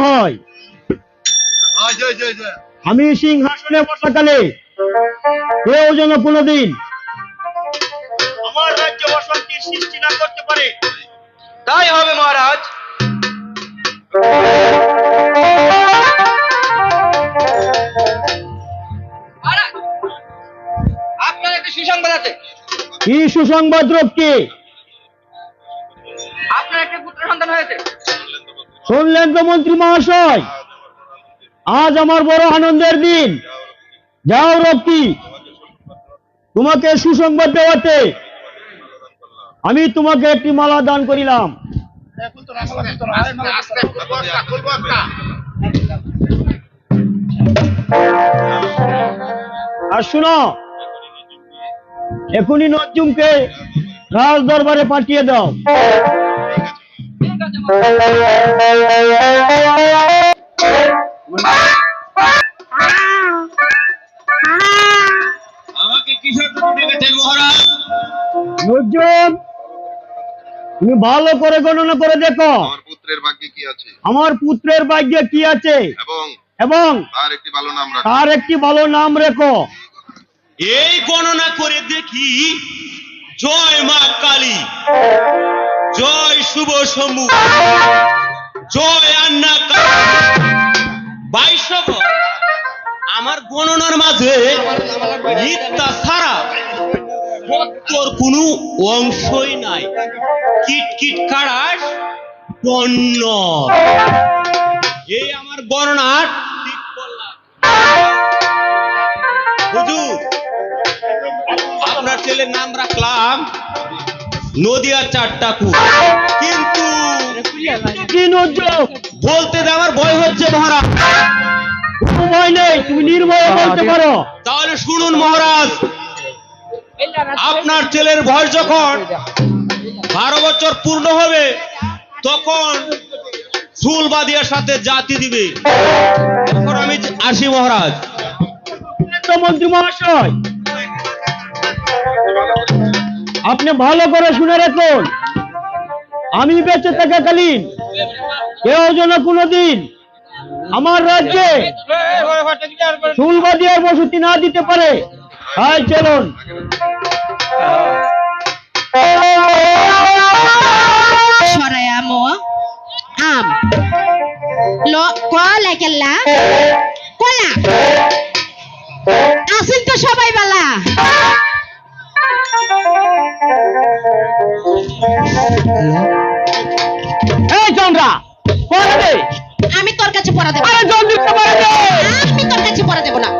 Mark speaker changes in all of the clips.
Speaker 1: হয়। আমি সিংহাসনে বসাকালে কেউ যেন কোনোদিন আমার রাজ্যে অশান্তির সৃষ্টি না করতে পারে।
Speaker 2: তাই হবে মহারাজ। আপনার একটি সুসংবাদ আছে।
Speaker 1: কি সুসংবাদ রক্ষী
Speaker 2: আপনার একটি পুত্র সন্তান হয়েছে।
Speaker 1: শুনলেন তো মন্ত্রী মহাশয়? আজ আমার বড় আনন্দের দিন। যাও রক্তি। তোমাকে সুসংবাদ দেওয়াতে আমি তোমাকে একটি মালা দান করিলাম। আর শুনো এখনই নজুমকে রাজ দরবারে পাঠিয়ে দাও।
Speaker 2: আমাকে কিসের জন্য ডেকেছেন মহারাজ?
Speaker 1: নজুম তুমি ভালো করে গণনা করে দেখো।
Speaker 3: আমার পুত্রের ভাগ্যে কি আছে?
Speaker 1: আমার পুত্রের ভাগ্যে কি আছে?
Speaker 3: এবং
Speaker 1: এবং
Speaker 3: তার একটি ভালো নাম রাখো।
Speaker 1: তার একটি ভালো নাম রেখো।
Speaker 4: এই গণনা করে দেখি জয় মা কালী। জয় শুভ শম্ভু। জয় আন্না কালী বাইশব আমার গণনার মাঝে মিথ্যা ছাড়া অংশই নাই। কিট কিট কাড়াস এই আমার গণনা ঠিক করলাম হুজুর, আপনার ছেলের নাম রাখলাম। নদিয়া চারটাকু কিন্তু
Speaker 1: কি নজুম
Speaker 4: বলতে দে আমার ভয় হচ্ছে মহারাজ।
Speaker 1: ভয় নেই তুমি নির্ভয়ে বলতে পারো।
Speaker 4: তাহলে শুনুন মহারাজ আপনার ছেলের বয়স যখন বারো বছর পূর্ণ হবে তখন চুল বাদিয়ার সাথে জাতি দিবে। তখন আমি আসি মহারাজ।
Speaker 1: মন্ত্রী মহাশয়। আপনি ভালো করে শুনে রাখুন। আমি বেঁচে থাকাকালীন, কেউ যেন কোনোদিন আমার রাজ্যে চুলবাদিয়ার বসতি না দিতে পারে। তাই চলুন।
Speaker 5: কলা কেল্লা কলা। আসেন তো সবাই বালা।
Speaker 1: এই চন্দ্রা পড়া দে।
Speaker 5: আমি তোর কাছে পড়া দেব।
Speaker 1: আরে জলদি পড়া দে।
Speaker 5: আমি তোর কাছে পড়া দেব না।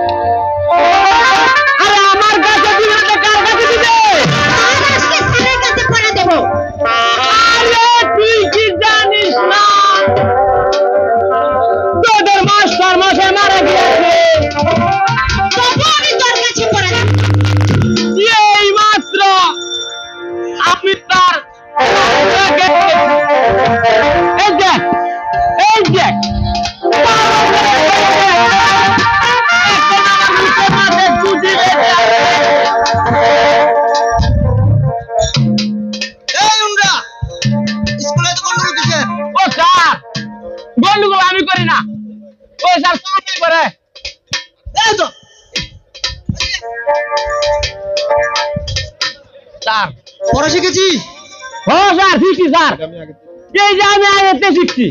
Speaker 6: এই যে আমি আগেতে শিখছি।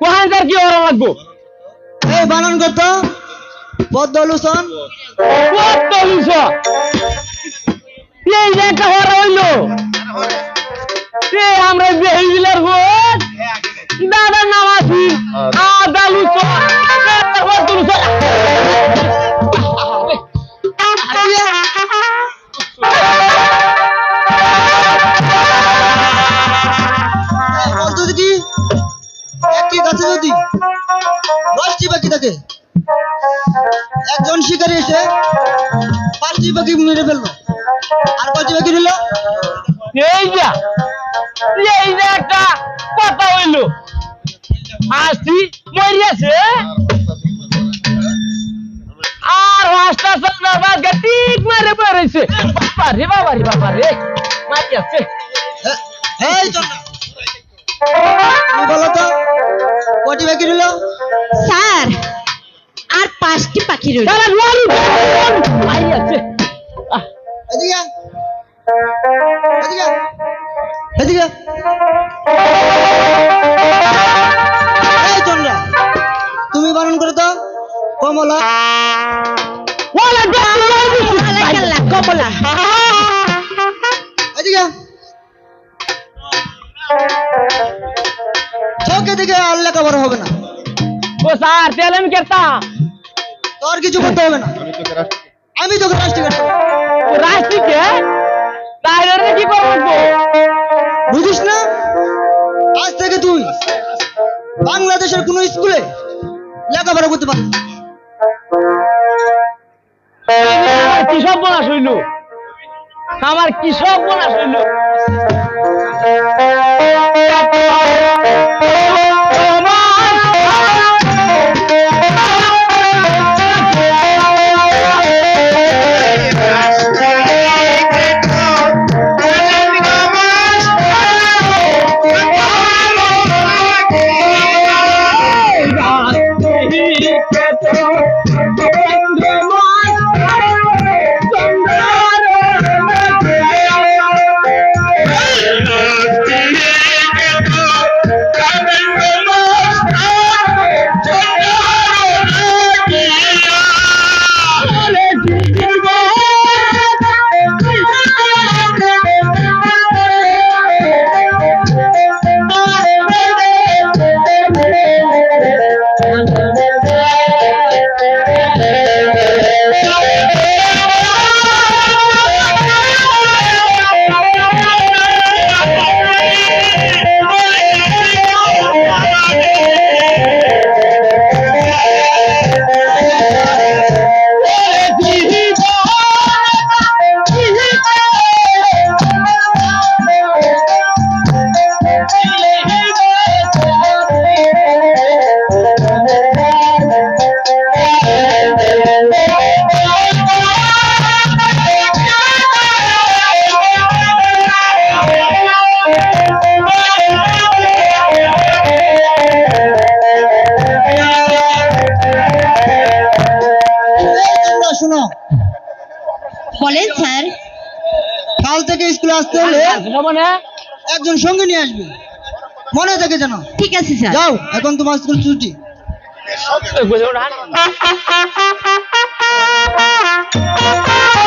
Speaker 6: কোহান স্যার কি ওরা লাগবো?
Speaker 7: এই বানান
Speaker 6: কত? লিস এই যে একটা হরা হইল। আমরা বেহিলার
Speaker 7: গাছে দশটি পাখি থাকে। একজন শিকারী এসে পাঁচটি পাখি মেরে ফেলল। আর কয়টি পাখি নিল?
Speaker 6: এই যা এই যে একটা কথা হইল। হাসি মরিয়াছে। আর বাদ ঠিক মারে বেড়েছে বাবা রে বাবা রে বাবা রে মারিয়াছে
Speaker 7: এই চন্দ্রা তুমি বলো তো কয়টি পাখি নিল
Speaker 5: স্যার আর পাঁচটি পাখি রইল
Speaker 6: তারা নোয়ালু মারিয়াছে আহ,
Speaker 7: এদিকে আয়। এদিকে আয়। এদিকে
Speaker 6: স্যার তেল আমি কেতা
Speaker 7: তোর কিছু করতে হবে না। আমি তোকে রাষ্ট্রীয়
Speaker 6: রাস্তিকে তাহলে কি? করব
Speaker 7: বুঝিস না? আজ থেকে তুই বাংলাদেশের কোন স্কুলে লেখাপড়া করতে পারবি
Speaker 6: কি সব বোনাস হইল আমার কি সব বোনাস হইল
Speaker 5: বলেন স্যার।
Speaker 7: কাল থেকে স্কুলে আসতে হলে
Speaker 6: মানে?
Speaker 7: একজন সঙ্গে নিয়ে আসবে। মনে থাকে যেন।
Speaker 5: ঠিক আছে স্যার।
Speaker 7: যাও এখন তোমার স্কুল ছুটি।
Speaker 6: আজ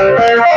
Speaker 5: Thank you.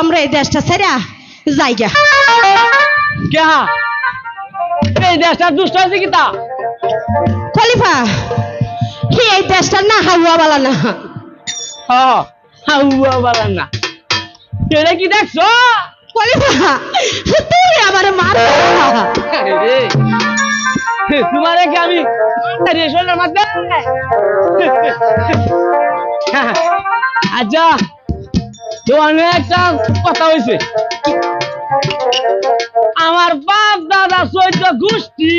Speaker 5: আমরা এই দেশটা ছেড়া যাইগা।
Speaker 6: কে এই দেশটা দুষ্ট আছে কিতা
Speaker 5: খলিফা কি এই দেশটা না হাওয়া বালা না।
Speaker 6: হ্যাঁ হাউয়া বালা না। এটা কি দেখছ?
Speaker 5: খলিফা তুমি আমার মার
Speaker 6: তোমারে কি আমি রেশনের মধ্যে আচ্ছা তো অনেক একটা কথা হয়েছে। আমার বাপ দাদা চৈত্র গোষ্ঠী।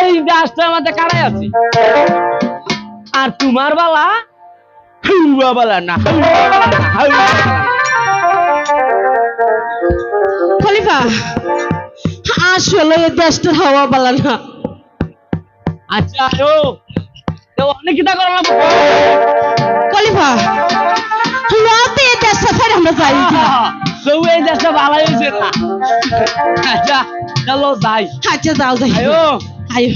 Speaker 6: এই গাছটার মধ্যে কারাই আছে। আর তোমার বালা হাউয়া বালা না।
Speaker 5: খলিফা আসলে এই দেশটা হাওয়া বালা না।
Speaker 6: আচ্ছা আয়ো। তো অনেক কিতা করলাম
Speaker 5: খলিফা লতে এই দেশটা ছেড়ে আমরা যাই
Speaker 6: তো এই দেশটা ভালো হয়েছে না। আচ্ছা চলো যাই।
Speaker 5: আচ্ছা যাও যাই।
Speaker 6: আয়ো।
Speaker 5: আয়ো।